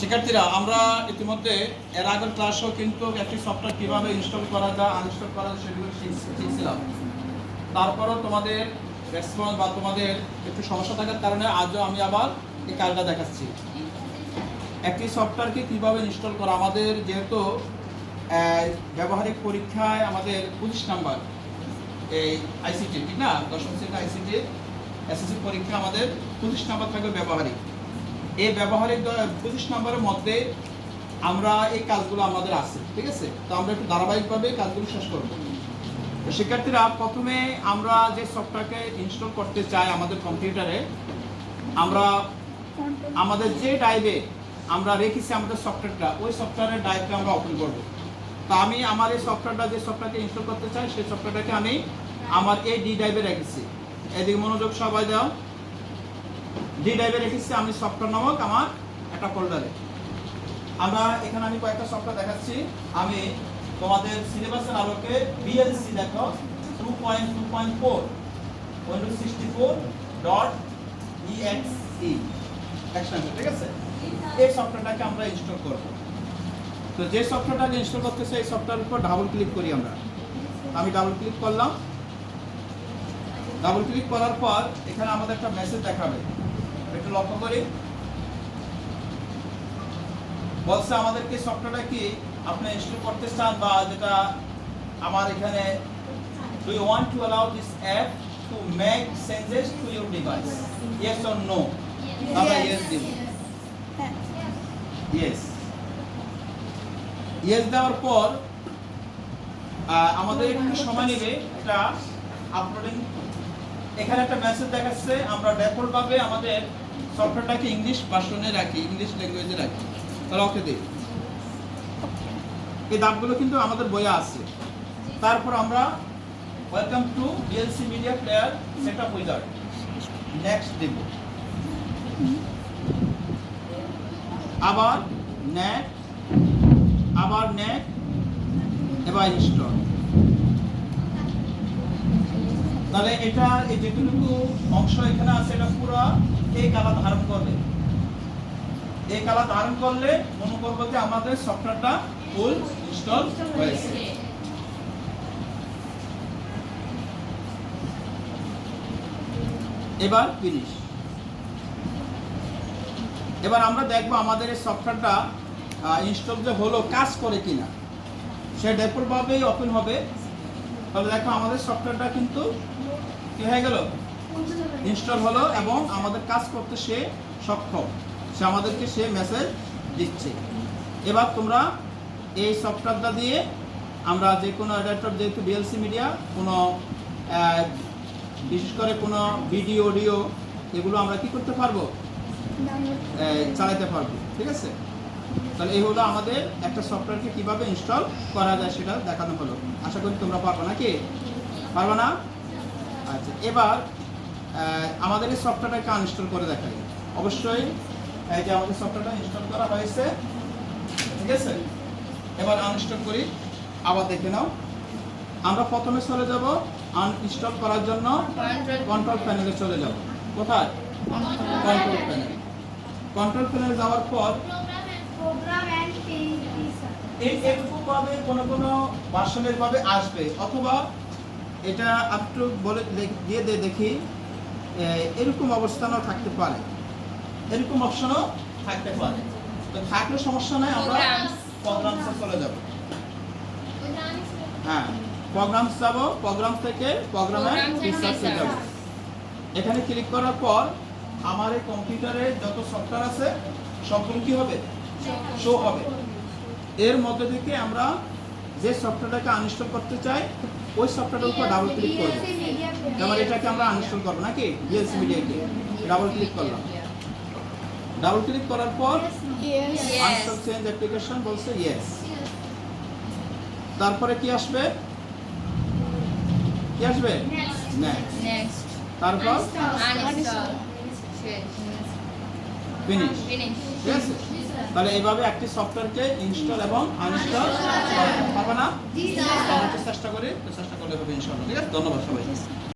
শিক্ষার্থীরা, আমরা ইতিমধ্যে এর আগের ক্লাসেও কিন্তু একটি সফটওয়্যার কীভাবে ইনস্টল করা যায় আনইনস্টল করা যায় সেগুলো শিখ- শিখছিলাম। তারপরও তোমাদের রেসপন্স বা তোমাদের একটু সমস্যা থাকার কারণে আজও আমি আবার এই কাজটা দেখাচ্ছি। একটি সফটওয়্যারকে কীভাবে ইনস্টল করা? আমাদের যেহেতু ব্যবহারিক পরীক্ষায় আমাদের পঁচিশ নাম্বার এই আইসিটি ঠিক না? দশম শ্রেণি আইসিটি এসএসসি পরীক্ষা আমাদের পঁচিশ নাম্বার থাকবে ব্যবহারিক। এই ব্যবহারিক পঁচিশ নম্বরের মধ্যে আমরা এই কাজগুলো আমাদের আছে, ঠিক আছে? তো আমরা একটু ধারাবাহিকভাবে কাজগুলো শেষ করব। শিক্ষার্থীরা, প্রথমে আমরা যে সফটওয়্যারকে ইনস্টল করতে চাই আমাদের কম্পিউটারে, আমরা আমাদের যে ড্রাইভে আমরা রেখেছি আমাদের সফটওয়্যারটা, ওই সফটওয়্যারের ড্রাইভটা আমরা ওপেন করব। তো আমি আমার এই সফটওয়্যারটা, যে সফটওয়্যারকে ইনস্টল করতে চাই, সেই সফটওয়্যারটাকে আমি আমার এই ডি ড্রাইভে রেখেছি। এদিকে মনোযোগ সবাই দাও। ডি ড্রাইভে রেখেছি আমি সফটওয়্যার নামক আমার একটা ফোল্ডারে আমরা এখানে আমি কয়েকটা সফটওয়্যার দেখাচ্ছি। আমি তোমাদের সিলেবাসের আলোকে বিএলসি দেখো two point two point four Windows sixty four dot extension ঠিক আছে? এই সফটওয়্যারটাকে আমরা ইনস্টল করব। তো যে সফটওয়্যারটাকে ইনস্টল করতেছে, এই সফটওয়্যারের উপর ডাবল ক্লিক করি আমরা। আমি ডাবল ক্লিক করলাম। ডাবল ক্লিক করার পর এখানে আমাদের একটা মেসেজ দেখাবে। একটু লক্ষ্য করি। বলছে আমাদেরকে সফটওয়্যারটা কি আপনি ইনস্টল করতে চান বা যেটা আমার এখানে do you want to allow this app to make changes to your device yes or no আমরা ইয়েস দিব ইয়েস ইয়েস দেওয়ার পর আহ, আমাদের একটু সময় নেবে এটা আপলোডিং এখানে একটা মেসেজ দেখাচ্ছে, আমরা ভাবে আমাদের সফটওয়্যারটাকে ইংলিশ ভার্সনে রাখি ইংলিশ ল্যাঙ্গুয়েজে রাখি। তাহলে ওকে দিই। এই দাবগুলো কিন্তু আমাদের বইয়ে আছে। তারপর আমরা welcome to VLC media player setup wizard next দেব। আবার নেট আবার নেট এবার ইনস্টল তাহলে এটা, এই যেটুকু অংশ এখানে আছে, এটা পুরো এই কালা ধারণ করবে। এই কালা ধারণ করলে মনে করব যে আমাদের সফটওয়্যারটা ফুল ইনস্টল হয়েছে। এবার ফিনিশ এবার আমরা দেখব আমাদের এই সফটওয়্যারটা ইনস্টল যে হলো, কাজ করে কিনা। সে ডিফল্টভাবেই ওপেন হবে। তাহলে দেখো আমাদের সফটওয়্যারটা কিন্তু কি হয়ে গেল? ইনস্টল হলো এবং আমাদের কাজ করতে সে সক্ষম। সে আমাদেরকে সে মেসেজ দিচ্ছে। এবার তোমরা এই সফটওয়্যারটা দিয়ে আমরা যে কোনো অ্যাডাপ্টার যেহেতু বিএলসি মিডিয়া কোনো বিশেষ করে কোনো ভিডিও অডিও এগুলো আমরা কি করতে পারব? চালাতে পারব। ঠিক আছে? তাহলে এই হলো আমাদের একটা সফটওয়্যারকে কীভাবে ইনস্টল করা যায় সেটা দেখানো হলো। আশা করি তোমরা পারবে নাকি? পারবে না? আচ্ছা এবার আমাদের এই সফটওয়্যারটাকে আনইনস্টল করে দেখাই। অবশ্যই এই যে আমাদের সফটওয়্যারটা ইনস্টল করা হয়েছে ঠিক আছে? এবার আনইনস্টল করি আবার দেখে নাও। আমরা প্রথমে চলে যাব আনইনস্টল করার জন্য। কন্ট্রোল প্যানেলে চলে যাব। কোথায়? কন্ট্রোল প্যানেল কন্ট্রোল প্যানেলে যাওয়ার পর এই কোনো কোনো ভার্সনের ভাবে আসবে অথবা এটা বলে দিয়ে দেখি এরকম অবস্থানও থাকতে পারে। এরকম অপশনও থাকতে পারে। তো থাকলে সমস্যা নাই আমরা. প্রোগ্রামসে চলে যাব। হ্যাঁ প্রোগ্রামস যাব প্রোগ্রাম থেকে প্রোগ্রামে রিসার্চে যাব। এখানে ক্লিক করার পর আমার এই কম্পিউটারে যত সফটওয়্যার আছে সবগুলো কি হবে? শো হবে। এর মধ্যে থেকে আমরা যে সফটওয়্যারটাকে আনইনস্টল করতে চাই ওই সফটওয়্যারের উপর ডাবল ক্লিক করব। যেমন এটাকে আমরা আনইনস্টল করব নাকি? ইয়েস মিডিয়াকে ডাবল ক্লিক করলাম। ডাবল ক্লিক করার পর আনইনস্টল চেঞ্জ অ্যাপ্লিকেশন বলছে ইয়েস তারপরে কি আসবে? কি আসবে? নেক্সট তারপর? ফিনিশ ফিনিশ ঠিক আছে তাহলে এইভাবে একটি সফটওয়্যারকে ইনস্টল এবং আনইনস্টল করতে পারবে না। চেষ্টা করে চেষ্টা করলে হবে ইনশাআল্লাহ ঠিক আছে? ধন্যবাদ সবাই